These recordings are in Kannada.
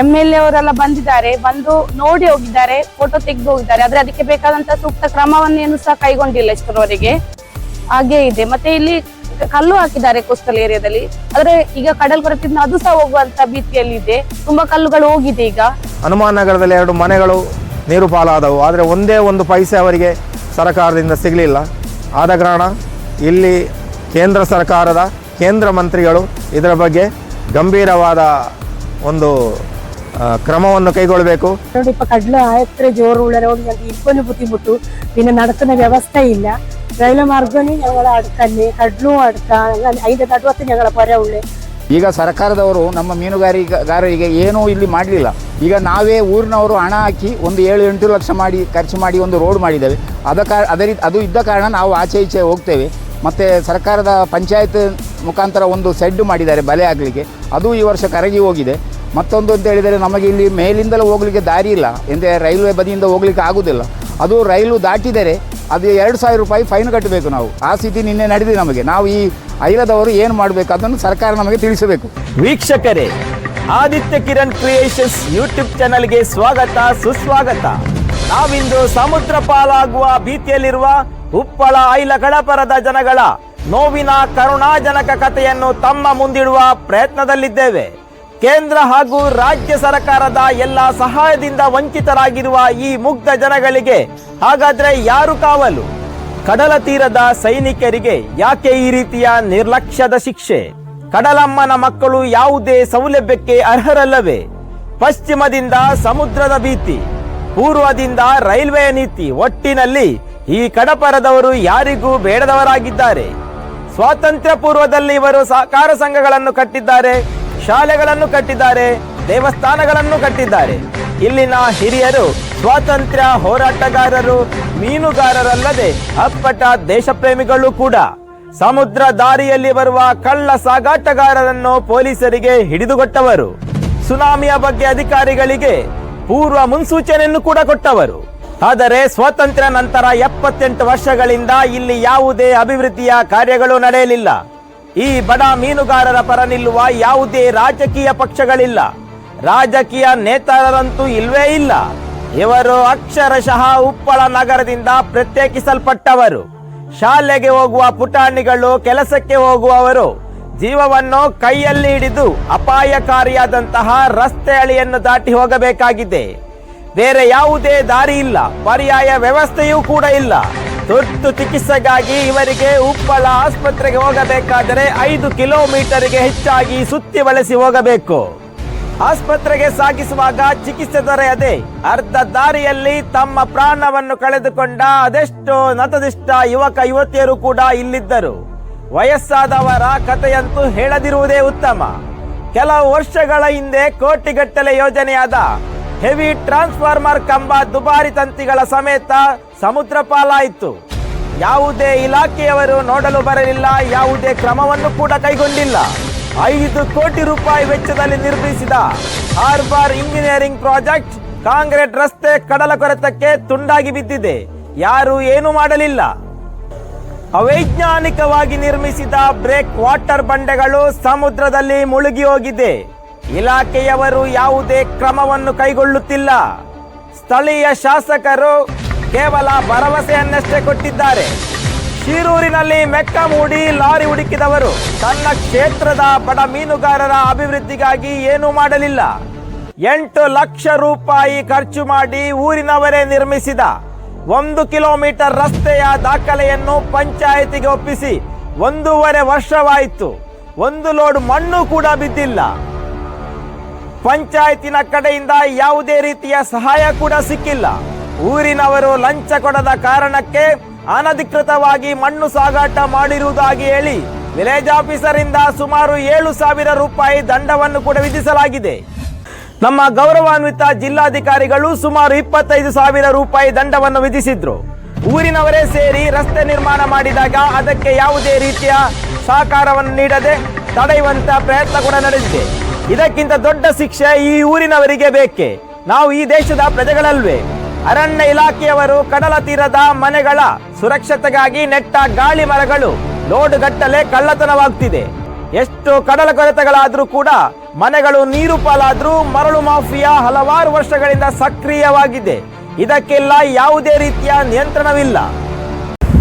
ಎಂ ಎಲ್ ಎ ಅವರೆಲ್ಲ ಬಂದಿದ್ದಾರೆ, ಬಂದು ನೋಡಿ ಹೋಗಿದ್ದಾರೆ ಫೋಟೋ ತೆಗೆದು ಹೋಗಿದ್ದಾರೆ. ಆದ್ರೆ ಅದಕ್ಕೆ ಬೇಕಾದಂತ ಸೂಕ್ತ ಕ್ರಮವನ್ನೇನು ಸಹ ಕೈಗೊಂಡಿಲ್ಲ ಇಷ್ಟರವರೆಗೆ. ಹಾಗೆ ಇದೆ. ಮತ್ತೆ ಇಲ್ಲಿ ಕಲ್ಲು ಹಾಕಿದ್ದಾರೆ ಕೋಸ್ಟಲ್ ಏರಿಯಾದಲ್ಲಿ ಆದ್ರೆ ಈಗ ಕಡಲ್ ಕೊರತಿಂದ ಅದು ಸಹ ಹೋಗುವಂತ ಭೀತಿಯಲ್ಲಿ ಇದೆ. ತುಂಬಾ ಕಲ್ಲುಗಳು ಹೋಗಿದೆ ಈಗ. ಹನುಮಾನ್ ನಗರದಲ್ಲಿ ಎರಡು ಮನೆಗಳು ನೀರು ಪಾಲಾದವು ಆದರೆ ಒಂದೇ ಒಂದು ಪೈಸೆ ಅವರಿಗೆ ಸರ್ಕಾರದಿಂದ ಸಿಗಲಿಲ್ಲ. ಆದ ಕಾರಣ ಇಲ್ಲಿ ಕೇಂದ್ರ ಸರ್ಕಾರದ ಕೇಂದ್ರ ಮಂತ್ರಿಗಳು ಇದರ ಬಗ್ಗೆ ಗಂಭೀರವಾದ ಒಂದು ಕ್ರಮವನ್ನು ಕೈಗೊಳ್ಳಬೇಕು. ನೋಡಿ ಕಡ್ಲು ಆಯ್ತ್ರೆ ಜೋರು ಉಳ್ಳರೆ ಒಂದು ಇನ್ನು ನಡಕನ പിന്നെ ಇಲ್ಲ. ರೈಲು ಮಾರ್ಗನೇ ഞങ്ങൾ ಅಡ್ಕಲ್ಲಿ ಕಡ್ಲು ಅಡ್ಕ ಐದು നടുവത്ത് ಜಗಳ പുര ಉಳ್ಳೆ. ಈಗ ಸರ್ಕಾರದವರು ನಮ್ಮ ಮೀನುಗಾರಿಕೆಗಾರರಿಗೆ ಏನೂ ಇಲ್ಲಿ ಮಾಡಲಿಲ್ಲ. ಈಗ ನಾವೇ ಊರಿನವರು ಹಣ ಹಾಕಿ ಒಂದು ಏಳು ಎಂಟು ಲಕ್ಷ ಮಾಡಿ ಖರ್ಚು ಮಾಡಿ ಒಂದು ರೋಡ್ ಮಾಡಿದ್ದೇವೆ. ಅದ ಅದೇ ರೀತಿ ಅದು ಇದ್ದ ಕಾರಣ ನಾವು ಆಚೆ ಈಚೆ ಹೋಗ್ತೇವೆ. ಮತ್ತು ಸರ್ಕಾರದ ಪಂಚಾಯತ್ ಮುಖಾಂತರ ಒಂದು ಸೆಡ್ಡು ಮಾಡಿದ್ದಾರೆ ಬಲೆ ಆಗಲಿಕ್ಕೆ ಅದು ಈ ವರ್ಷ ಕರಗಿ ಹೋಗಿದೆ. ಮತ್ತೊಂದು ಅಂತ ಹೇಳಿದರೆ ನಮಗೆ ಇಲ್ಲಿ ಮೇಲಿಂದಲೂ ಹೋಗಲಿಕ್ಕೆ ದಾರಿ ಇಲ್ಲ. ಎಂದರೆ ರೈಲ್ವೆ ಬದಿಯಿಂದ ಹೋಗಲಿಕ್ಕೆ ಆಗುವುದಿಲ್ಲ. ಅದು ರೈಲು ದಾಟಿದರೆ ಅದು ಎರಡು ಸಾವಿರ ರೂಪಾಯಿ ಫೈನ್ ಕಟ್ಟಬೇಕು ನಾವು. ಆ ಸ್ಥಿತಿ ನಿನ್ನೆ ನಡೆದಿದೆ ನಮಗೆ. ನಾವು ಈ ಐಲದವರು ಏನು ಮಾಡಬೇಕು ಅದನ್ನು ಸರ್ಕಾರ ನಮಗೆ ತಿಳಿಸಬೇಕು. ವೀಕ್ಷಕರೇ, ಆದಿತ್ಯ ಕಿರಣ್ ಕ್ರಿಯೇಷನ್ಸ್ ಯೂಟ್ಯೂಬ್ ಚಾನಲ್ಗೆ ಸ್ವಾಗತ, ಸುಸ್ವಾಗತ. ನಾವಿಂದು ಸಮುದ್ರ ಪಾಲಾಗುವ ಭೀತಿಯಲ್ಲಿರುವ ಉಪ್ಪಳ ಐಲ ಕಡಪರದ ಜನಗಳ ನೋವಿನ ಕರುಣಾಜನಕ ಕಥೆಯನ್ನು ತಮ್ಮ ಮುಂದಿಡುವ ಪ್ರಯತ್ನದಲ್ಲಿದ್ದೇವೆ. ಕೇಂದ್ರ ಹಾಗೂ ರಾಜ್ಯ ಸರ್ಕಾರದ ಎಲ್ಲ ಸಹಾಯದಿಂದ ವಂಚಿತರಾಗಿರುವ ಈ ಮುಗ್ಧ ಜನಗಳಿಗೆ ಹಾಗಾದ್ರೆ ಯಾರು ಕಾವಲು? ಕಡಲ ತೀರದ ಸೈನಿಕರಿಗೆ ಯಾಕೆ ಈ ರೀತಿಯ ನಿರ್ಲಕ್ಷ್ಯದ ಶಿಕ್ಷೆ? ಕಡಲಮ್ಮನ ಮಕ್ಕಳು ಯಾವುದೇ ಸೌಲಭ್ಯಕ್ಕೆ ಅರ್ಹರಲ್ಲವೇ? ಪಶ್ಚಿಮದಿಂದ ಸಮುದ್ರದ ಭೀತಿ, ಪೂರ್ವದಿಂದ ರೈಲ್ವೆ ನೀತಿ, ಒಟ್ಟಿನಲ್ಲಿ ಈ ಕಡಪರದವರು ಯಾರಿಗೂ ಬೇಡದವರಾಗಿದ್ದಾರೆ. ಸ್ವಾತಂತ್ರ್ಯ ಪೂರ್ವದಲ್ಲಿ ಇವರು ಸಹಕಾರ ಸಂಘಗಳನ್ನು ಕಟ್ಟಿದ್ದಾರೆ. ಶಾಲೆಗಳನ್ನು ಕಟ್ಟಿದ್ದಾರೆ, ದೇವಸ್ಥಾನಗಳನ್ನು ಕಟ್ಟಿದ್ದಾರೆ. ಇಲ್ಲಿನ ಹಿರಿಯರು ಸ್ವಾತಂತ್ರ್ಯ ಹೋರಾಟಗಾರರು, ಮೀನುಗಾರರಲ್ಲದೆ ಅಪ್ಪಟ ದೇಶಪ್ರೇಮಿಗಳು ಕೂಡ. ಸಮುದ್ರ ದಾರಿಯಲ್ಲಿ ಬರುವ ಕಳ್ಳ ಸಾಗಾಟಗಾರರನ್ನು ಪೊಲೀಸರಿಗೆ ಹಿಡಿದುಕೊಟ್ಟವರು. ಸುನಾಮಿಯ ಬಗ್ಗೆ ಅಧಿಕಾರಿಗಳಿಗೆ ಪೂರ್ವ ಮುನ್ಸೂಚನೆಯನ್ನು ಕೂಡ ಕೊಟ್ಟವರು. ಆದರೆ ಸ್ವಾತಂತ್ರ್ಯ ನಂತರ ಎಪ್ಪತ್ತೆಂಟು ವರ್ಷಗಳಿಂದ ಇಲ್ಲಿ ಯಾವುದೇ ಅಭಿವೃದ್ಧಿಯ ಕಾರ್ಯಗಳು ನಡೆಯಲಿಲ್ಲ. ಈ ಬಡ ಮೀನುಗಾರರ ಪರ ನಿಲ್ಲುವ ಯಾವುದೇ ರಾಜಕೀಯ ಪಕ್ಷಗಳಿಲ್ಲ. ರಾಜಕೀಯ ನೇತಾರರಂತೂ ಇಲ್ವೇ ಇಲ್ಲ. ಇವರು ಅಕ್ಷರಶಃ ಉಪ್ಪಳ ನಗರದಿಂದ ಪ್ರತ್ಯೇಕಿಸಲ್ಪಟ್ಟವರು. ಶಾಲೆಗೆ ಹೋಗುವ ಪುಟಾಣಿಗಳು ಕೆಲಸಕ್ಕೆ ಹೋಗುವವರು. ಜೀವವನ್ನು ಕೈಯಲ್ಲಿ ಹಿಡಿದು ಅಪಾಯಕಾರಿಯಾದಂತಹ ರಸ್ತೆ ಅಳಿಯನ್ನು ದಾಟಿ ಹೋಗಬೇಕಾಗಿದೆ. ಬೇರೆ ಯಾವುದೇ ದಾರಿ ಇಲ್ಲ. ಪರ್ಯಾಯ ವ್ಯವಸ್ಥೆಯೂ ಕೂಡ ಇಲ್ಲ. ತುರ್ತು ಚಿಕಿತ್ಸೆಗಾಗಿ ಇವರಿಗೆ ಉಪ್ಪಳ ಆಸ್ಪತ್ರೆಗೆ ಹೋಗಬೇಕಾದರೆ ಐದು ಕಿಲೋಮೀಟರ್ಗೆ ಹೆಚ್ಚಾಗಿ ಸುತ್ತಿ ಬಳಸಿ ಹೋಗಬೇಕು. ಆಸ್ಪತ್ರೆಗೆ ಸಾಗಿಸುವಾಗ ಚಿಕಿತ್ಸೆ ದೊರೆಯದೆ ಅರ್ಧ ದಾರಿಯಲ್ಲಿ ತಮ್ಮ ಪ್ರಾಣವನ್ನು ಕಳೆದುಕೊಂಡ ಅದೆಷ್ಟೋ ನತದಿಷ್ಟ ಯುವಕ ಯುವತಿಯರು ಕೂಡ ಇಲ್ಲಿದ್ದರು. ವಯಸ್ಸಾದವರ ಕಥೆಯಂತೂ ಹೇಳದಿರುವುದೇ ಉತ್ತಮ. ಕೆಲವು ವರ್ಷಗಳ ಹಿಂದೆ ಕೋಟಿಗಟ್ಟಲೆ ಯೋಜನೆಯಾದ ಹೆವಿ ಟ್ರಾನ್ಸ್ಫಾರ್ಮರ್ ಕಂಬ ದುಬಾರಿ ತಂತಿಗಳ ಸಮೇತ ಸಮುದ್ರ ಪಾಲಾಯಿತು ಯಾವುದೇ ಇಲಾಖೆಯವರು ನೋಡಲು ಬರಲಿಲ್ಲ, ಯಾವುದೇ ಕ್ರಮವನ್ನು ಕೂಡ ಕೈಗೊಂಡಿಲ್ಲ. ಐದು ಕೋಟಿ ರೂಪಾಯಿ ವೆಚ್ಚದಲ್ಲಿ ನಿರ್ಮಿಸಿದ ಹಾರ್ಬರ್ ಇಂಜಿನಿಯರಿಂಗ್ ಪ್ರಾಜೆಕ್ಟ್ ಕಾಂಕ್ರೀಟ್ ರಸ್ತೆ ಕಡಲ ಕೊರೆತಕ್ಕೆ ತುಂಡಾಗಿ ಬಿದ್ದಿದೆ. ಯಾರು ಏನು ಮಾಡಲಿಲ್ಲ. ಅವೈಜ್ಞಾನಿಕವಾಗಿ ನಿರ್ಮಿಸಿದ ಬ್ರೇಕ್ ವಾಟರ್ ಬಂಡೆಗಳು ಸಮುದ್ರದಲ್ಲಿ ಮುಳುಗಿ ಹೋಗಿದೆ. ಇಲಾಖೆಯವರು ಯಾವುದೇ ಕ್ರಮವನ್ನು ಕೈಗೊಳ್ಳುತ್ತಿಲ್ಲ. ಸ್ಥಳೀಯ ಶಾಸಕರು ಕೇವಲ ಭರವಸೆಯನ್ನಷ್ಟೇ ಕೊಟ್ಟಿದ್ದಾರೆ. ಶಿರೂರಿನಲ್ಲಿ ಮೆಕ್ಕ ಮೂಡಿ, ಲಾರಿ ಹುಡುಕಿದವರು. ತನ್ನ ಕ್ಷೇತ್ರದ ಬಡ ಮೀನುಗಾರರ ಅಭಿವೃದ್ಧಿಗಾಗಿ ಏನೂ ಮಾಡಲಿಲ್ಲ. ಎಂಟು ಲಕ್ಷ ರೂಪಾಯಿ ಖರ್ಚು ಮಾಡಿ ಊರಿನವರೇ ನಿರ್ಮಿಸಿದ ಒಂದು ಕಿಲೋಮೀಟರ್ ರಸ್ತೆಯ ದಾಖಲೆಯನ್ನು ಪಂಚಾಯಿತಿಗೆ ಒಪ್ಪಿಸಿ ಒಂದೂವರೆ ವರ್ಷವಾಯಿತು. ಒಂದು ಲೋಡ್ ಮಣ್ಣು ಕೂಡ ಬಿದ್ದಿಲ್ಲ. ಪಂಚಾಯತಿನ ಕಡೆಯಿಂದ ಯಾವುದೇ ರೀತಿಯ ಸಹಾಯ ಕೂಡ ಸಿಕ್ಕಿಲ್ಲ. ಊರಿನವರು ಲಂಚ ಕೊಡದ ಕಾರಣಕ್ಕೆ ಅನಧಿಕೃತವಾಗಿ ಮಣ್ಣು ಸಾಗಾಟ ಮಾಡಿರುವುದಾಗಿ ಹೇಳಿ ವಿಲೇಜ್ ಆಫೀಸರ್ ಸುಮಾರು ಏಳು ಸಾವಿರ ರೂಪಾಯಿ ದಂಡವನ್ನು ಕೂಡ ವಿಧಿಸಲಾಗಿದೆ. ನಮ್ಮ ಗೌರವಾನ್ವಿತ ಜಿಲ್ಲಾಧಿಕಾರಿಗಳು ಸುಮಾರು ಇಪ್ಪತ್ತೈದು ಸಾವಿರ ರೂಪಾಯಿ ದಂಡವನ್ನು ವಿಧಿಸಿದ್ರು. ಊರಿನವರೇ ಸೇರಿ ರಸ್ತೆ ನಿರ್ಮಾಣ ಮಾಡಿದಾಗ ಅದಕ್ಕೆ ಯಾವುದೇ ರೀತಿಯ ಸಹಕಾರವನ್ನು ನೀಡದೆ ತಡೆಯುವಂತ ಪ್ರಯತ್ನ ಕೂಡ ನಡೆದಿದೆ. ಇದಕ್ಕಿಂತ ದೊಡ್ಡ ಶಿಕ್ಷೆ ಈ ಊರಿನವರಿಗೆ ಬೇಕೆ? ನಾವು ಈ ದೇಶದ ಪ್ರಜೆಗಳಲ್ವೇ? ಅರಣ್ಯ ಇಲಾಖೆಯವರು ಕಡಲ ತೀರದ ಮನೆಗಳ ಸುರಕ್ಷತೆಗಾಗಿ ನೆಟ್ಟ ಗಾಳಿ ಮರಗಳು ಲೋಡುಗಟ್ಟಲೆ ಕಳ್ಳತನವಾಗ್ತಿದೆ. ಎಷ್ಟು ಕಡಲ ಕೊರೆತಗಳಾದರೂ ಕೂಡ ಮನೆಗಳು ನೀರು ಪಾಲಾದ್ರೂ ಮರಳು ಮಾಫಿಯಾ ಹಲವಾರು ವರ್ಷಗಳಿಂದ ಸಕ್ರಿಯವಾಗಿದೆ. ಇದಕ್ಕೆಲ್ಲ ಯಾವುದೇ ರೀತಿಯ ನಿಯಂತ್ರಣವಿಲ್ಲ.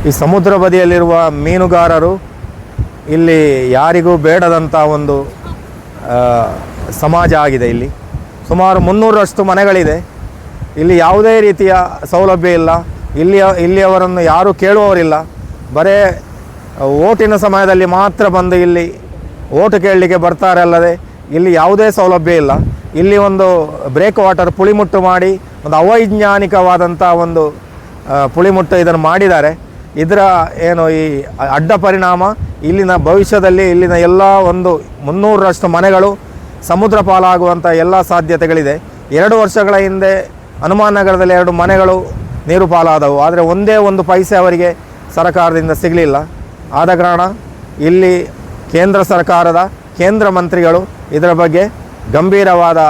ಈ ಸಮುದ್ರ ಬದಿಯಲ್ಲಿರುವ ಮೀನುಗಾರರು ಇಲ್ಲಿ ಯಾರಿಗೂ ಬೇಡದಂಥ ಒಂದು ಸಮಾಜ ಆಗಿದೆ ಇಲ್ಲಿ. ಸುಮಾರು ಮುನ್ನೂರರಷ್ಟು ಮನೆಗಳಿದೆ. ಇಲ್ಲಿ ಯಾವುದೇ ರೀತಿಯ ಸೌಲಭ್ಯ ಇಲ್ಲ. ಇಲ್ಲಿಯ, ಇಲ್ಲಿಯವರನ್ನು ಯಾರೂ ಕೇಳುವವರಿಲ್ಲ. ಬರೇ ಓಟಿನ ಸಮಯದಲ್ಲಿ ಮಾತ್ರ ಬಂದು ಇಲ್ಲಿ ಓಟು ಕೇಳಲಿಕ್ಕೆ ಬರ್ತಾರೆ ಅಲ್ಲದೆ, ಇಲ್ಲಿ ಯಾವುದೇ ಸೌಲಭ್ಯ ಇಲ್ಲ. ಇಲ್ಲಿ ಒಂದು ಬ್ರೇಕ್ ವಾಟರ್ ಪುಳಿಮುಟ್ಟು ಮಾಡಿ, ಒಂದು ಅವೈಜ್ಞಾನಿಕವಾದಂಥ ಒಂದು ಪುಳಿಮುಟ್ಟು ಇದನ್ನು ಮಾಡಿದ್ದಾರೆ. ಇದರ ಏನು ಈ ಅಡ್ಡ ಪರಿಣಾಮ, ಇಲ್ಲಿನ ಭವಿಷ್ಯದಲ್ಲಿ ಇಲ್ಲಿನ ಎಲ್ಲ ಒಂದು ಮುನ್ನೂರರಷ್ಟು ಮನೆಗಳು ಸಮುದ್ರ ಪಾಲಾಗುವಂಥ ಎಲ್ಲ ಸಾಧ್ಯತೆಗಳಿದೆ. ಎರಡು ವರ್ಷಗಳ ಹಿಂದೆ ಹನುಮಾನ್ ನಗರದಲ್ಲಿ ಎರಡು ಮನೆಗಳು ನೀರು ಪಾಲಾದವು ಆದರೆ ಒಂದೇ ಒಂದು ಪೈಸೆ ಅವರಿಗೆ ಸರ್ಕಾರದಿಂದ ಸಿಗಲಿಲ್ಲ. ಆದ ಕಾರಣ ಇಲ್ಲಿ ಕೇಂದ್ರ ಸರ್ಕಾರದ ಕೇಂದ್ರ ಮಂತ್ರಿಗಳು ಇದರ ಬಗ್ಗೆ ಗಂಭೀರವಾದ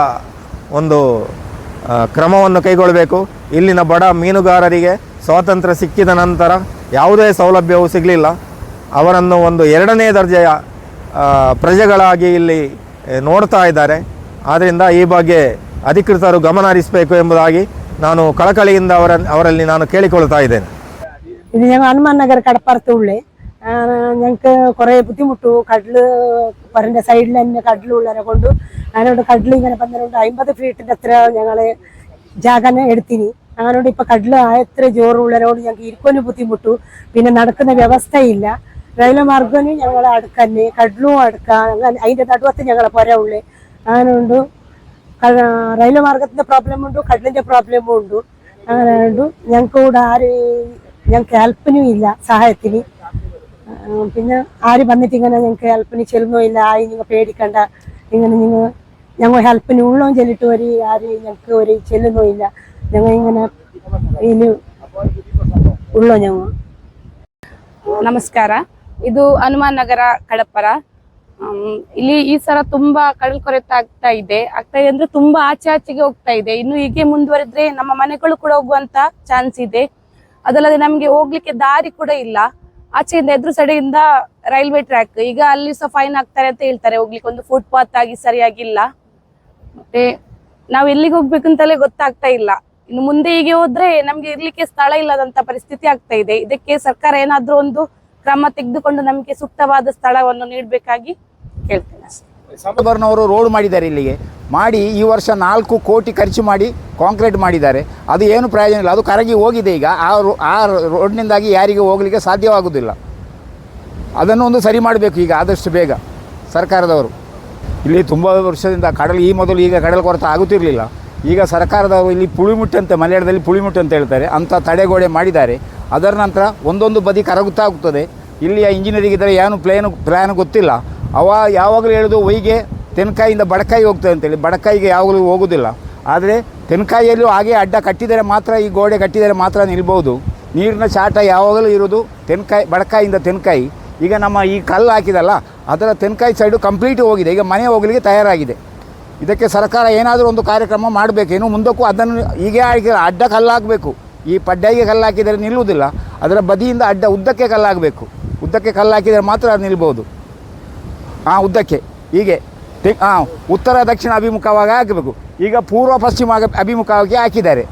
ಒಂದು ಕ್ರಮವನ್ನು ಕೈಗೊಳ್ಳಬೇಕು. ಇಲ್ಲಿನ ಬಡ ಮೀನುಗಾರರಿಗೆ ಸ್ವಾತಂತ್ರ್ಯ ಸಿಕ್ಕಿದ ನಂತರ ಯಾವುದೇ ಸೌಲಭ್ಯವೂ ಸಿಗಲಿಲ್ಲ. ಅವರನ್ನು ಒಂದು ಎರಡನೇ ದರ್ಜೆಯ ಪ್ರಜೆಗಳಾಗಿ ಇಲ್ಲಿ ನೋಡ್ತಾ ಇದ್ದಾರೆ. ಆದ್ದರಿಂದ ಈ ಬಗ್ಗೆ ಅಧಿಕೃತರು ಗಮನ ಹರಿಸಬೇಕು ಎಂಬುದಾಗಿ ನಾನು ಕಳಕಳಿಯಿಂದ ಅವರ ಅವರಲ್ಲಿ ನಾನು ಕೇಳಿಕೊಳ್ಳುತ್ತಾ ಇದ್ದೇನೆ. ഇത് ഞങ്ങൾ ഹനുമാൻ നഗർ കടപ്പുറത്തുള്ളേ ഞങ്ങൾക്ക് കുറേ ബുദ്ധിമുട്ടു. കടൽ പറന്റെ സൈഡിൽ തന്നെ കടലുള്ളവരെ കൊണ്ട് അതിനോട് കടൽ ഇങ്ങനെ പന്ത്രണ്ട് അമ്പത് ഫീറ്റിന്റെ അത്ര ഞങ്ങൾ ജാഗന എടുത്തിനി. അങ്ങനോട് ഇപ്പം കടൽ എത്ര ജോറുള്ളവരോട് ഞങ്ങൾക്ക് ഇരിക്കൊന്ന് ബുദ്ധിമുട്ടു. പിന്നെ നടക്കുന്ന വ്യവസ്ഥയില്ല. റെയിൽ മാർഗം ഞങ്ങൾ അടുക്കന്നെ കടലും അടുക്ക അങ്ങനെ അതിന്റെ നടുവത്ത് ഞങ്ങളെ പുര ഉള്ളേ. അങ്ങനെയുണ്ട് ക- റെയിൽവേ മാർഗത്തിന്റെ പ്രോബ്ലം ഉണ്ട് കടലിന്റെ പ്രോബ്ലമും ഉണ്ട് അങ്ങനെ ഉണ്ട് ഞങ്ങൾക്ക് കൂടെ ആര് ഞങ്ങൾക്ക് ഹെൽപ്പിനും ഇല്ല സഹായത്തിന് ആ, പിന്നെ ആര് വന്നിട്ട് ഇങ്ങനെ ഞങ്ങൾക്ക് ഹെൽപ്പിന് ചെല്ലുന്നോ ഇല്ല ആയി നിങ്ങൾ പേടിക്കണ്ട ഇങ്ങനെ നിങ്ങൾ ഞങ്ങൾ ഹെൽപ്പിന് ഉള്ളോ ചെല്ലിട്ട് ഒരു ആര് ഞങ്ങൾക്ക് ഒരു ചെല്ലുന്നോ ഇല്ല ഞങ്ങൾ ഇങ്ങനെ ഇതിൽ ഉള്ളോ ഞങ്ങൾ ನಮಸ್ಕಾರ ಇದು ಹನುಮಾನ್ ನಗರ ಕಡಪರ ಆಮ್, ಇಲ್ಲಿ ಈ ಸಲ ತುಂಬಾ ಕಡಲ್ ಕೊರೆತ ಆಗ್ತಾ ಇದೆ. ಆಗ್ತಾ ಇದೆ ಅಂದ್ರೆ ತುಂಬಾ ಆಚೆ ಆಚೆಗೆ ಹೋಗ್ತಾ ಇದೆ. ಇನ್ನು ಹೀಗೆ ಮುಂದುವರೆದ್ರೆ ನಮ್ಮ ಮನೆಗಳು ಕೂಡ ಹೋಗುವಂತ ಚಾನ್ಸ್ ಇದೆ. ಅದಲ್ಲದೆ ನಮ್ಗೆ ಹೋಗ್ಲಿಕ್ಕೆ ದಾರಿ ಕೂಡ ಇಲ್ಲ. ಆಚೆಯಿಂದ ಎದುರು ಸಡೆಯಿಂದ ರೈಲ್ವೆ ಟ್ರ್ಯಾಕ್ ಈಗ ಅಲ್ಲಿ ಸಹ ಫೈನ್ ಆಗ್ತಾರೆ ಅಂತ ಹೇಳ್ತಾರೆ. ಹೋಗ್ಲಿಕ್ಕೆ ಒಂದು ಫುಟ್ಪಾತ್ ಆಗಿ ಸರಿಯಾಗಿಲ್ಲ. ಮತ್ತೆ ನಾವು ಎಲ್ಲಿಗೆ ಹೋಗ್ಬೇಕಂತಲೇ ಗೊತ್ತಾಗ್ತಾ ಇಲ್ಲ. ಇನ್ನು ಮುಂದೆ ಹೀಗೆ ಹೋದ್ರೆ ನಮ್ಗೆ ಇರ್ಲಿಕ್ಕೆ ಸ್ಥಳ ಇಲ್ಲದಂತ ಪರಿಸ್ಥಿತಿ ಆಗ್ತಾ ಇದೆ. ಇದಕ್ಕೆ ಸರ್ಕಾರ ಏನಾದ್ರೂ ಒಂದು ಕ್ರಮ ತೆಗೆದುಕೊಂಡು ನಮಗೆ ಸೂಕ್ತವಾದ ಸ್ಥಳವನ್ನು ನೀಡಬೇಕಾಗಿ ಕೇಳ್ತೇನೆ ಸಂಬರ್ನವರು ರೋಡ್ ಮಾಡಿದ್ದಾರೆ ಇಲ್ಲಿಗೆ. ಮಾಡಿ ಈ ವರ್ಷ ನಾಲ್ಕು ಕೋಟಿ ಖರ್ಚು ಮಾಡಿ ಕಾಂಕ್ರೀಟ್ ಮಾಡಿದ್ದಾರೆ. ಅದು ಏನು ಪ್ರಯೋಜನ ಇಲ್ಲ. ಅದು ಕರಗಿ ಹೋಗಿದೆ ಈಗ. ಆ ರೋ, ಆ ರೋಡ್ನಿಂದಾಗಿ ಯಾರಿಗೂ ಹೋಗಲಿಕ್ಕೆ ಸಾಧ್ಯವಾಗುವುದಿಲ್ಲ ಅದನ್ನು ಒಂದು ಸರಿ ಮಾಡಬೇಕು ಈಗ, ಆದಷ್ಟು ಬೇಗ ಸರ್ಕಾರದವರು. ಇಲ್ಲಿ ತುಂಬ ವರ್ಷದಿಂದ ಕಡಲು, ಈ ಮೊದಲು ಈಗ ಕಡಲು ಕೊರತೆ ಆಗುತ್ತಿರಲಿಲ್ಲ. ಈಗ ಸರ್ಕಾರದವರು ಇಲ್ಲಿ ಪುಳಿಮುಟ್ಟೆ ಅಂತ, ಮಲಯಾಳದಲ್ಲಿ ಪುಳಿಮುಟ್ಟೆ ಅಂತ ಹೇಳ್ತಾರೆ. ಅಂಥ ತಡೆಗೋಡೆ ಮಾಡಿದ್ದಾರೆ. ಅದರ ನಂತರ ಒಂದೊಂದು ಬದಿ ಕರಗುತ್ತಾ ಹೋಗ್ತದೆ. ಇಲ್ಲಿಯ ಇಂಜಿನಿಯರಿಂಗ್ ಇದ್ದರೆ ಏನು ಪ್ಲೇನು ಪ್ಲ್ಯಾನ್ ಗೊತ್ತಿಲ್ಲ. ಅವ ಯಾವಾಗಲೂ ಹೇಳೋದು ಒಯ್ಗೆ ತೆನ್ಕಾಯಿಂದ ಬಡಕಾಯಿ ಹೋಗ್ತದೆ ಅಂತೇಳಿ. ಬಡಕಾಯಿಗೆ ಯಾವಾಗಲೂ ಹೋಗೋದಿಲ್ಲ. ಆದರೆ ತೆನ್ಕಾಯಿಯಲ್ಲೂ ಹಾಗೆ ಅಡ್ಡ ಕಟ್ಟಿದರೆ ಮಾತ್ರ, ಈ ಗೋಡೆ ಕಟ್ಟಿದರೆ ಮಾತ್ರ ನಿಲ್ಬೋದು ನೀರಿನ ಚಾಟ ಯಾವಾಗಲೂ ಇರೋದು ತೆನ್ಕಾಯಿ ಬಡಕಾಯಿಂದ ತೆನ್ಕಾಯಿ. ಈಗ ನಮ್ಮ ಈ ಕಲ್ಲು ಹಾಕಿದಲ್ಲ, ಅದರ ತೆನ್ಕಾಯಿ ಸೈಡು ಕಂಪ್ಲೀಟ್ ಹೋಗಿದೆ. ಈಗ ಮನೆ ಹೋಗಲಿಕ್ಕೆ ತಯಾರಾಗಿದೆ. ಇದಕ್ಕೆ ಸರ್ಕಾರ ಏನಾದರೂ ಒಂದು ಕಾರ್ಯಕ್ರಮ ಮಾಡಬೇಕು. ಇನ್ನು ಮುಂದಕ್ಕೂ ಅದನ್ನು ಹೀಗೆ ಅಡ್ಡ ಕಲ್ಲು ಹಾಕಬೇಕು. ಈ ಪಡ್ಡಾಯಿಗೆ ಕಲ್ಲು ಹಾಕಿದರೆ ನಿಲ್ಲುವುದಿಲ್ಲ. ಅದರ ಬದಿಯಿಂದ ಅಡ್ಡ ಉದ್ದಕ್ಕೆ ಕಲ್ಲು ಹಾಕಬೇಕು. ಉದ್ದಕ್ಕೆ ಕಲ್ಲು ಹಾಕಿದರೆ ಮಾತ್ರ ಅದು ನಿಲ್ಬೋದು ಹಾಂ ಉದ್ದಕ್ಕೆ. ಹೀಗೆ. ಹಾಂ ಉತ್ತರ ದಕ್ಷಿಣ ಅಭಿಮುಖವಾಗಿ ಹಾಕಬೇಕು. ಈಗ ಪೂರ್ವ ಪಶ್ಚಿಮ ಅಭಿಮುಖವಾಗಿ ಹಾಕಿದ್ದಾರೆ.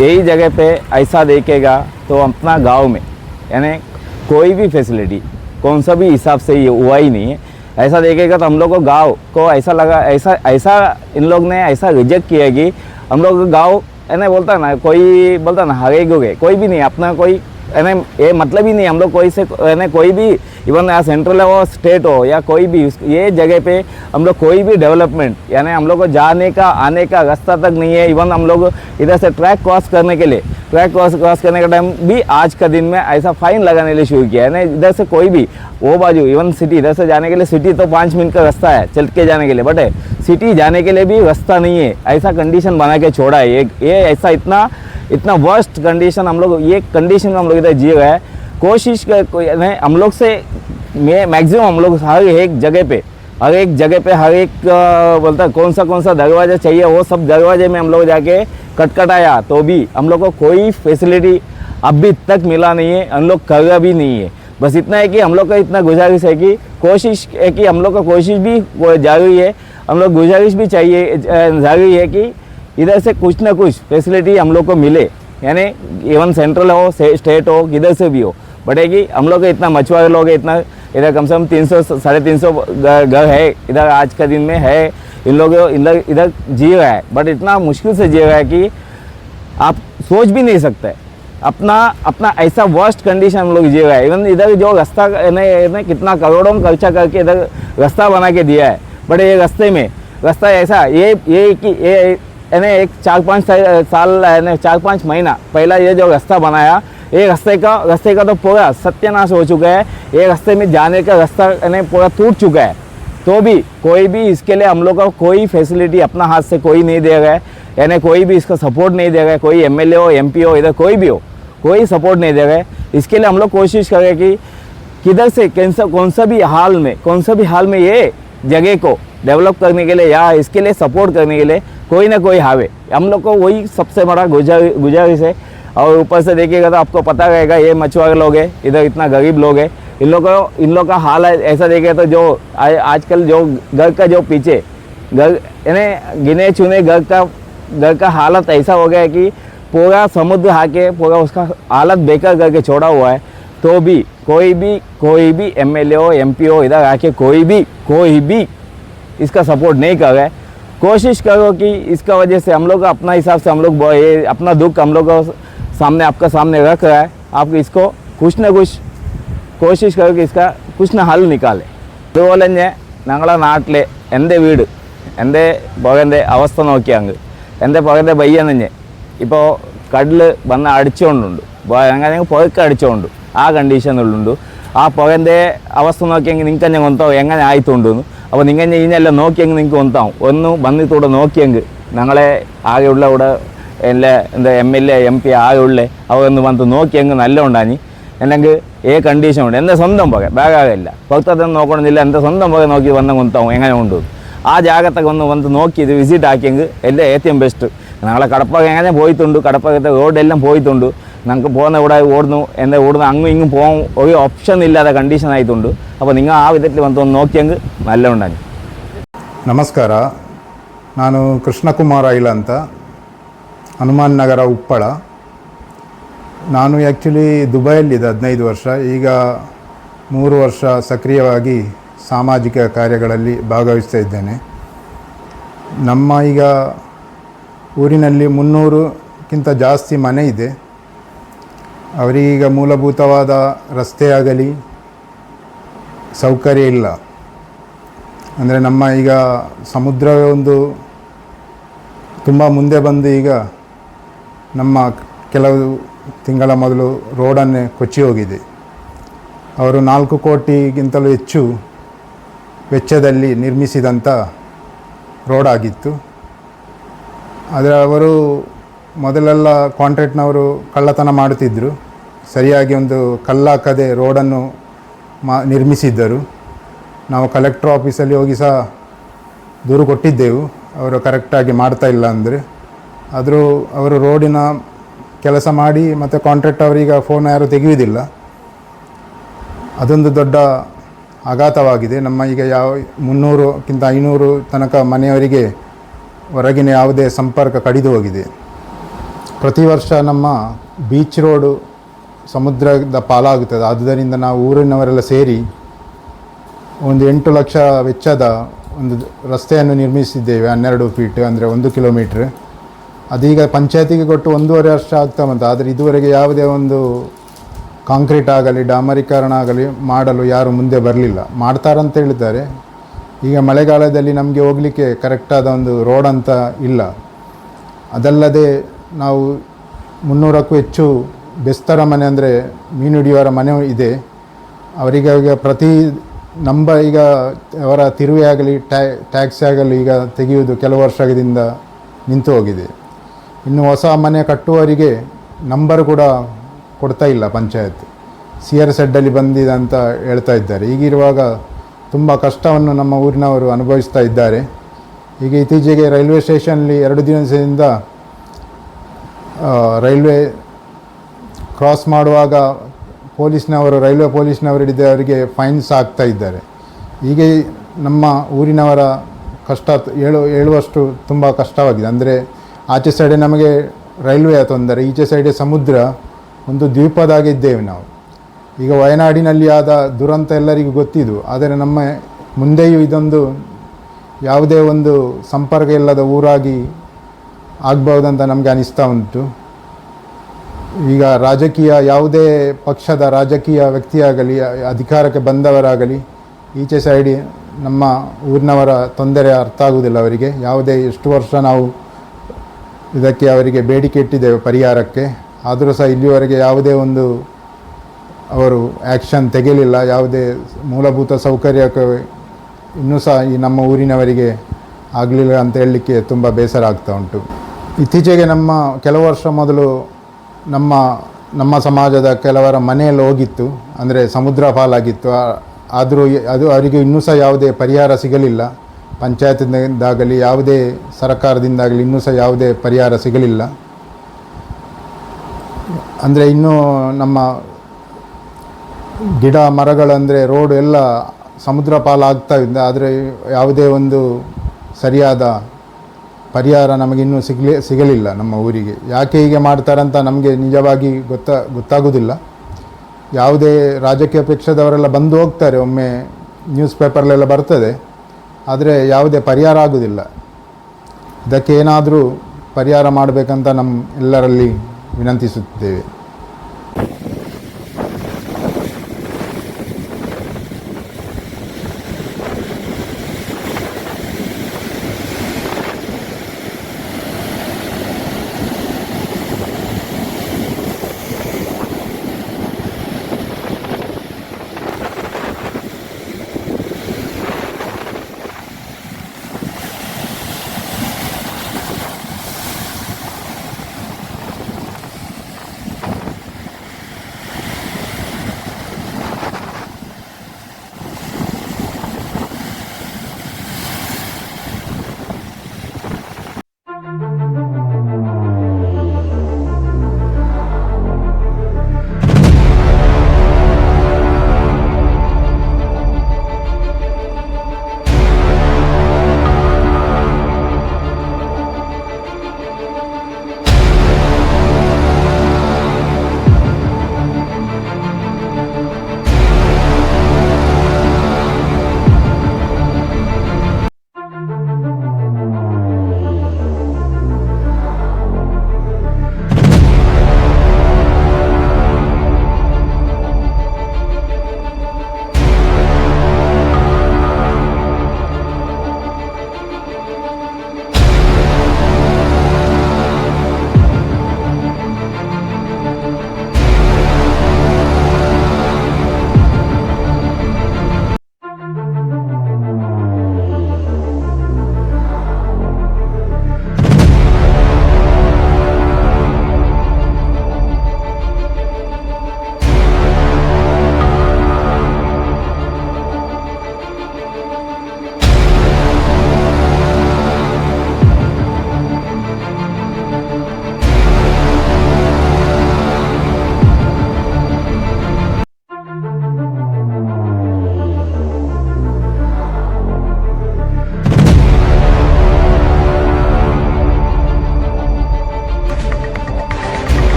यही जगह पे ऐसा देखेगा तो अपना गाँव में, यानी कोई भी फैसिलिटी कौन सा भी हिसाब से ये हुआ ही नहीं है। ऐसा देखेगा तो हम लोग को गाँव को ऐसा लगा, ऐसा ऐसा इन लोग ने ऐसा रिजेक्ट किया कि हम लोग गाँव, यानी बोलता ना, कोई, बोलता ना, हरे गुगे, कोई भी नहीं, अपना कोई है ना ये मतलब ही नहीं, हम लोग कोई से है ना कोई भी इवन यहाँ सेंट्रल हो स्टेट हो, या कोई भी ये जगह पे हम लोग कोई भी डेवलपमेंट यानी हम लोग को जाने का, आने का रास्ता तक नहीं है इवन हम लोग इधर से ट्रैक क्रॉस करने के लिए ट्रैक क्रॉस क्रॉस करने का टाइम भी आज का दिन में ऐसा फाइन लगाने लिए शुरू किया है। ना इधर से कोई भी, वो बाजू इवन सिटी इधर से जाने के लिए सिटी तो पाँच मिनट का रास्ता है, चल के जाने के लिए बट सिटी जाने के लिए भी रास्ता नहीं है, ऐसा कंडीशन बना के छोड़ा है, ये ये ऐसा इतना इतना वर्स्ट कंडीशन हम लोग, ये कंडीशन में हम लोग इधर जिए हैं। कोशिश कर हम लोग से मैक्सिमम हम लोग हर एक जगह पे, हर एक जगह पे, हर एक बोलता है, कौन सा कौन सा दरवाज़ा चाहिए, वो सब दरवाजे में हम लोग जाके कटकटाया। तो भी हम लोग को कोई फैसिलिटी अभी तक मिला नहीं है, हम लोग कर भी नहीं है। बस इतना है कि हम लोग का इतना गुजारिश है कि कोशिश है कि हम लोग का कोशिश भी जारी है, हम लोग गुजारिश भी चाहिए जारी है कि इधर से कुछ ना कुछ फैसिलिटी हम लोग को मिले। यानी इवन सेंट्रल हो स्टेट हो किधर से भी हो। बट है कि हम लोग इतना मछुआरे लोग इतना इधर कम से कम तीन सौ, साढ़े तीन सौ घर है। इधर आज का दिन में है। इन लोग इधर इधर जी रहा है। बट इतना मुश्किल से जी रहा है कि आप सोच भी नहीं सकते। अपना अपना ऐसा वर्स्ट कंडीशन हम लोग जी रहा है। इवन इधर जो रास्ता कितना करोड़ों खर्चा करके इधर रास्ता बना के दिया है। बट ये रास्ते में, रास्ता ऐसा, ये ये कि, ये यानी एक चार पाँच साल यानी चार पाँच महीना पहला ये जो रास्ता बनाया ये रास्ते का रास्ते का तो पूरा सत्यानाश हो चुका है ये रास्ते में जाने का रास्ता यानी पूरा टूट चुका है तो भी कोई भी इसके लिए हम लोग का कोई फैसिलिटी अपना हाथ से कोई नहीं दे रहा है यानी कोई भी इसका सपोर्ट नहीं दे रहा है कोई एमएलए हो एमपी हो इधर कोई भी हो कोई सपोर्ट नहीं दे रहा है इसके लिए हम लोग कोशिश करें कि किधर से कौन सा कौन सा भी हाल में कौन सा भी हाल में ये जगह को डेवलप करने के लिए या इसके लिए सपोर्ट करने के लिए कोई ना कोई हावे। हम लोग को वही सबसे बड़ा गुजार गुजारिश है। और ऊपर से देखिएगा तो आपको पता रहेगा, ये मछुआरे लोग हैं, इधर इतना गरीब लोग हैं। इन लोग को, इन लोग का हाल है, ऐसा देखे तो जो आजकल जो घर का जो पीछे, घर, यानी गिने चुने घर का घर का हालत ऐसा हो गया है कि पूरा समुद्र आके पूरा उसका हालत बेकार करके छोड़ा हुआ है। तो भी कोई भी कोई भी एम एमएलए हो एमपी हो, इधर आके कोई भी कोई भी इसका सपोर्ट नहीं कर रहा है। कोशिश करो कि इसका वजह से हम लोग अपना हिसाब से हम लोग ब- ये अपना दुख हम लोग को सामने आपका सामने रख रहा है आप इसको कुछ ना कुछ കോശിഷ് കർക്ക് ഇസ്ക കുഷ്ണ ഹൽ നിക്കാലെ അതുപോലെ തന്നെ ഞങ്ങളെ നാട്ടിലെ എൻ്റെ വീട് എൻ്റെ പുകൻ്റെ അവസ്ഥ നോക്കിയാങ്ക് എൻ്റെ പുകൻ്റെ ബയ്യൻ തന്നെ ഇപ്പോൾ കടൽ വന്ന് അടിച്ചുകൊണ്ടുണ്ട് അങ്ങനെ പുകക്ക് അടിച്ചുകൊണ്ട് ആ കണ്ടീഷനുള്ളുണ്ട് ആ പുകൻ്റെ അവസ്ഥ നോക്കിയെങ്കിൽ നിങ്ങൾക്ക് തന്നെ കൊന്താവും എങ്ങനെ ആയിത്തുണ്ടെന്ന് അപ്പോൾ നിങ്ങൾ ഇതിനെല്ലാം നോക്കിയെങ്കിൽ നിങ്ങൾക്ക് ഒന്നാവും ഒന്ന് വന്നിട്ടൂടെ നോക്കിയെങ്കിൽ ഞങ്ങളെ ആകെയുള്ള ഇവിടെ എല്ലാ എന്താ M L A M P ആകെയുള്ള അവന്ന് വന്ന് നോക്കിയെങ്കിൽ നല്ല ഉണ്ടാഞ്ഞി അല്ലെങ്കിൽ ഏ കണ്ടീഷൻ ഉണ്ട്. എന്റെ സ്വന്തം പുക? ബാഗാകില്ല പുറത്തൊന്നും നോക്കണമെന്നില്ല. എന്റെ സ്വന്തം പുക നോക്കി വന്ന കൊണ്ടാവും എങ്ങനെ ഉണ്ട് ആ ജാഗത്തൊക്കെ ഒന്ന് വന്ന് നോക്കി ഇത് വിസിറ്റ് ആക്കിയെങ്കിൽ എല്ലാം ഏറ്റവും ബെസ്റ്റ് ഞങ്ങളെ കടപ്പക എങ്ങനെ പോയിട്ടുണ്ട്? കടപ്പകത്തെ റോഡെല്ലാം പോയിട്ടുണ്ട്. ഞങ്ങൾക്ക് പോകുന്ന ഇവിടെ ഓടുന്നു എന്താ ഓടുന്നു അങ്ങും ഇങ്ങും പോകാൻ ഒരു ഓപ്ഷൻ ഇല്ലാത്ത കണ്ടീഷൻ ആയിട്ടുണ്ട് അപ്പോൾ നിങ്ങൾ ആ വിധത്തിൽ വന്ന് ഒന്ന് നോക്കിയെങ്കിൽ നല്ല ഉണ്ടാഞ്ഞു ನಮಸ್ಕಾರ ನಾನು ಕೃಷ್ಣಕುಮಾರ ಐಲ ಅಂತ ಹನುಮಾನ್ ನಗರ ಉಪ್ಪಳ ನಾನು ಆ್ಯಕ್ಚುಲಿ ದುಬೈಯಲ್ಲಿದ್ದೆ ಹದಿನೈದು ವರ್ಷ ಈಗ ಮೂರು ವರ್ಷ ಸಕ್ರಿಯವಾಗಿ ಸಾಮಾಜಿಕ ಕಾರ್ಯಗಳಲ್ಲಿ ಭಾಗವಹಿಸ್ತಾ ಇದ್ದೇನೆ ನಮ್ಮ ಈಗ ಊರಿನಲ್ಲಿ ಮುನ್ನೂರಕ್ಕಿಂತ ಜಾಸ್ತಿ ಮನೆ ಇದೆ ಅವರಿಗೀಗ ಮೂಲಭೂತವಾದ ರಸ್ತೆ ಆಗಲಿ ಸೌಕರ್ಯ ಇಲ್ಲ. ಅಂದರೆ ನಮ್ಮ ಈಗ ಸಮುದ್ರವೇ ಒಂದು ತುಂಬ ಮುಂದೆ ಬಂದು ಈಗ ನಮ್ಮ ಕೆಲವು ತಿಂಗಳ ಮೊದಲು ರೋಡನ್ನೇ ಕೊಚ್ಚಿ ಹೋಗಿದೆ. ಅವರು ನಾಲ್ಕು ಕೋಟಿಗಿಂತಲೂ ಹೆಚ್ಚು ವೆಚ್ಚದಲ್ಲಿ ನಿರ್ಮಿಸಿದಂಥ ರೋಡ್ ಆಗಿತ್ತು. ಆದರೆ ಅವರು ಮೊದಲೆಲ್ಲ ಕಾಂಟ್ರಾಕ್ಟ್ನವರು ಕಳ್ಳತನ ಮಾಡುತ್ತಿದ್ದರು ಸರಿಯಾಗಿ ಒಂದು ಕಲ್ಲಾಕದೆ ರೋಡನ್ನು ಮಾ, ನಿರ್ಮಿಸಿದ್ದರು. ನಾವು ಕಲೆಕ್ಟ್ರ್ ಆಫೀಸಲ್ಲಿ ಹೋಗಿ ಸಹ ದೂರು ಕೊಟ್ಟಿದ್ದೆವು. ಅವರು ಕರೆಕ್ಟಾಗಿ ಮಾಡ್ತಾ ಇಲ್ಲ ಅಂದರೆ. ಆದರೂ ಅವರು ರೋಡಿನ ಕೆಲಸ ಮಾಡಿ ಮತ್ತು ಕಾಂಟ್ರಾಕ್ಟ್ ಅವರೀಗ ಫೋನ್ ಯಾರೂ ತೆಗೆಯುವುದಿಲ್ಲ. ಅದೊಂದು ದೊಡ್ಡ ಆಘಾತವಾಗಿದೆ. ನಮ್ಮ ಈಗ ಯಾವ ಮುನ್ನೂರಕ್ಕಿಂತ ಐನೂರು ತನಕ ಮನೆಯವರಿಗೆ ಹೊರಗಿನ ಯಾವುದೇ ಸಂಪರ್ಕ ಕಡಿದು ಹೋಗಿದೆ. ಪ್ರತಿ ವರ್ಷ ನಮ್ಮ ಬೀಚ್ ರೋಡು ಸಮುದ್ರದ ಪಾಲಾಗುತ್ತದೆ. ಆದ್ದರಿಂದ ನಾವು ಊರಿನವರೆಲ್ಲ ಸೇರಿ ಒಂದು ಎಂಟು ಲಕ್ಷ ವೆಚ್ಚದ ಒಂದು ರಸ್ತೆಯನ್ನು ನಿರ್ಮಿಸಿದ್ದೇವೆ. ಹನ್ನೆರಡು ಫೀಟ್ ಅಂದರೆ ಒಂದು ಕಿಲೋಮೀಟ್ರ್ ಅದೀಗ ಪಂಚಾಯತಿಗೆ ಕೊಟ್ಟು ಒಂದೂವರೆ ವರ್ಷ ಆಗ್ತಾ ಬಂತು. ಆದರೆ ಇದುವರೆಗೆ ಯಾವುದೇ ಒಂದು ಕಾಂಕ್ರೀಟ್ ಆಗಲಿ ಡಾಮರೀಕರಣ ಆಗಲಿ ಮಾಡಲು ಯಾರು ಮುಂದೆ ಬರಲಿಲ್ಲ. ಮಾಡ್ತಾರಂತ ಹೇಳಿದ್ದಾರೆ. ಈಗ ಮಳೆಗಾಲದಲ್ಲಿ ನಮಗೆ ಹೋಗಲಿಕ್ಕೆ ಕರೆಕ್ಟಾದ ಒಂದು ರೋಡ್ ಅಂತ ಇಲ್ಲ. ಅದಲ್ಲದೆ ನಾವು ಮುನ್ನೂರಕ್ಕೂ ಹೆಚ್ಚು ಬೆಸ್ತರ ಮನೆ ಅಂದರೆ ಮೀನು ಹಿಡಿಯುವರ ಮನೆ ಇದೆ. ಅವರಿಗೆ ಈಗ ಪ್ರತಿ ನಂಬ ಈಗ ಅವರ ತಿರುವೆ ಆಗಲಿ ಟ್ಯಾ ಟ್ಯಾಕ್ಸಿ ಆಗಲಿ ಈಗ ತೆಗೆಯುವುದು ಕೆಲವು ವರ್ಷದಿಂದ ನಿಂತು ಹೋಗಿದೆ. ಇನ್ನು ಹೊಸ ಮನೆ ಕಟ್ಟುವವರಿಗೆ ನಂಬರ್ ಕೂಡ ಕೊಡ್ತಾ ಇಲ್ಲ ಪಂಚಾಯತ್. ಸಿ ಆರ್ ಸೆಡ್ಡಲ್ಲಿ ಬಂದಿದೆ ಅಂತ ಹೇಳ್ತಾ ಇದ್ದಾರೆ. ಈಗಿರುವಾಗ ತುಂಬ ಕಷ್ಟವನ್ನು ನಮ್ಮ ಊರಿನವರು ಅನುಭವಿಸ್ತಾ ಇದ್ದಾರೆ. ಈಗ ಇತ್ತೀಚೆಗೆ ರೈಲ್ವೆ ಸ್ಟೇಷನಲ್ಲಿ ಎರಡು ದಿವಸದಿಂದ ಆ, ರೈಲ್ವೆ ಕ್ರಾಸ್ ಮಾಡುವಾಗ ಪೊಲೀಸ್ನವರು, ರೈಲ್ವೆ ಪೊಲೀಸ್ನವರು ಹಿಡಿದು ಅವರಿಗೆ ಫೈನ್ಸ್ ಆಗ್ತಾ ಇದ್ದಾರೆ. ಹೀಗೆ ನಮ್ಮ ಊರಿನವರ ಕಷ್ಟ ಹೇಳು ಹೇಳುವಷ್ಟು ತುಂಬ ಕಷ್ಟವಾಗಿದೆ. ಅಂದರೆ ಆಚೆ ಸೈಡೆ ನಮಗೆ ರೈಲ್ವೆಯ ತೊಂದರೆ, ಈಚೆ ಸೈಡೆ ಸಮುದ್ರ ಒಂದು ದ್ವೀಪದಾಗೆ ಇದ್ದೇವೆ ನಾವು. ಈಗ ವಯನಾಡಿನಲ್ಲಿ ಆದ ದುರಂತ ಎಲ್ಲರಿಗೂ ಗೊತ್ತಿದ್ದು ಆದರೆ ನಮ್ಮ ಮುಂದೆಯೂ ಇದೊಂದು ಯಾವುದೇ ಒಂದು ಸಂಪರ್ಕ ಇಲ್ಲದ ಊರಾಗಿ ಆಗ್ಬಹುದಂತ ನಮಗೆ ಅನಿಸ್ತಾ ಉಂಟು. ಈಗ ರಾಜಕೀಯ ಯಾವುದೇ ಪಕ್ಷದ ರಾಜಕೀಯ ವ್ಯಕ್ತಿಯಾಗಲಿ, ಅಧಿಕಾರಕ್ಕೆ ಬಂದವರಾಗಲಿ, ಈಚೆ ಸೈಡಿ ನಮ್ಮ ಊರಿನವರ ತೊಂದರೆ ಅರ್ಥ ಆಗುವುದಿಲ್ಲ ಅವರಿಗೆ. ಯಾವುದೇ ಎಷ್ಟು ವರ್ಷ ನಾವು ಇದಕ್ಕೆ ಅವರಿಗೆ ಬೇಡಿಕೆ ಇಟ್ಟಿದ್ದೇವೆ ಪರಿಹಾರಕ್ಕೆ. ಆದರೂ ಸಹ ಇಲ್ಲಿವರೆಗೆ ಯಾವುದೇ ಒಂದು ಅವರು ಆ್ಯಕ್ಷನ್ ತೆಗೆಯಲಿಲ್ಲ. ಯಾವುದೇ ಮೂಲಭೂತ ಸೌಕರ್ಯಕ್ಕೆ ಇನ್ನೂ ಸಹ ಈ ನಮ್ಮ ಊರಿನವರಿಗೆ ಆಗಲಿಲ್ಲ ಅಂತ ಹೇಳಲಿಕ್ಕೆ ತುಂಬ ಬೇಸರ ಆಗ್ತಾ ಉಂಟು. ಇತ್ತೀಚೆಗೆ ನಮ್ಮ ಕೆಲವು ವರ್ಷ ಮೊದಲು ನಮ್ಮ ನಮ್ಮ ಸಮಾಜದ ಕೆಲವರ ಮನೆಯಲ್ಲಿ ಹೋಗಿತ್ತು. ಅಂದರೆ ಸಮುದ್ರ ಪಾಲಾಗಿತ್ತು. ಆದರೂ ಅದು ಅವರಿಗೆ ಇನ್ನೂ ಸಹ ಯಾವುದೇ ಪರಿಹಾರ ಸಿಗಲಿಲ್ಲ. ಪಂಚಾಯತಿಂದಾಗಲಿ ಯಾವುದೇ ಸರ್ಕಾರದಿಂದಾಗಲಿ ಇನ್ನೂ ಸಹ ಯಾವುದೇ ಪರಿಹಾರ ಸಿಗಲಿಲ್ಲ. ಅಂದರೆ ಇನ್ನೂ ನಮ್ಮ ಗಿಡ ಮರಗಳಂದರೆ ರೋಡ್ ರೋಡು ಎಲ್ಲ ಸಮುದ್ರ ಪಾಲಾಗ್ತಾ ಇದ್ದ. ಆದರೆ ಯಾವುದೇ ಒಂದು ಸರಿಯಾದ ಪರಿಹಾರ ನಮಗಿನ್ನೂ ಸಿಗಲಿ, ಸಿಗಲಿಲ್ಲ ನಮ್ಮ ಊರಿಗೆ. ಯಾಕೆ ಹೀಗೆ ಮಾಡ್ತಾರಂತ ನಮಗೆ ನಿಜವಾಗಿ ಗೊತ್ತ, ಗೊತ್ತಾಗೋದಿಲ್ಲ. ಯಾವುದೇ ರಾಜಕೀಯ ಪಕ್ಷದವರೆಲ್ಲ ಬಂದು ಹೋಗ್ತಾರೆ, ಒಮ್ಮೆ ನ್ಯೂಸ್ ಪೇಪರ್ಲೆಲ್ಲ ಬರ್ತದೆ. ಆದರೆ ಯಾವುದೇ ಪರಿಹಾರ ಆಗೋದಿಲ್ಲ. ಇದಕ್ಕೆ ಏನಾದರೂ ಪರಿಹಾರ ಮಾಡಬೇಕಂತ ನಮ್ಮ ಎಲ್ಲರಲ್ಲಿ ವಿನಂತಿಸುತ್ತೇವೆ.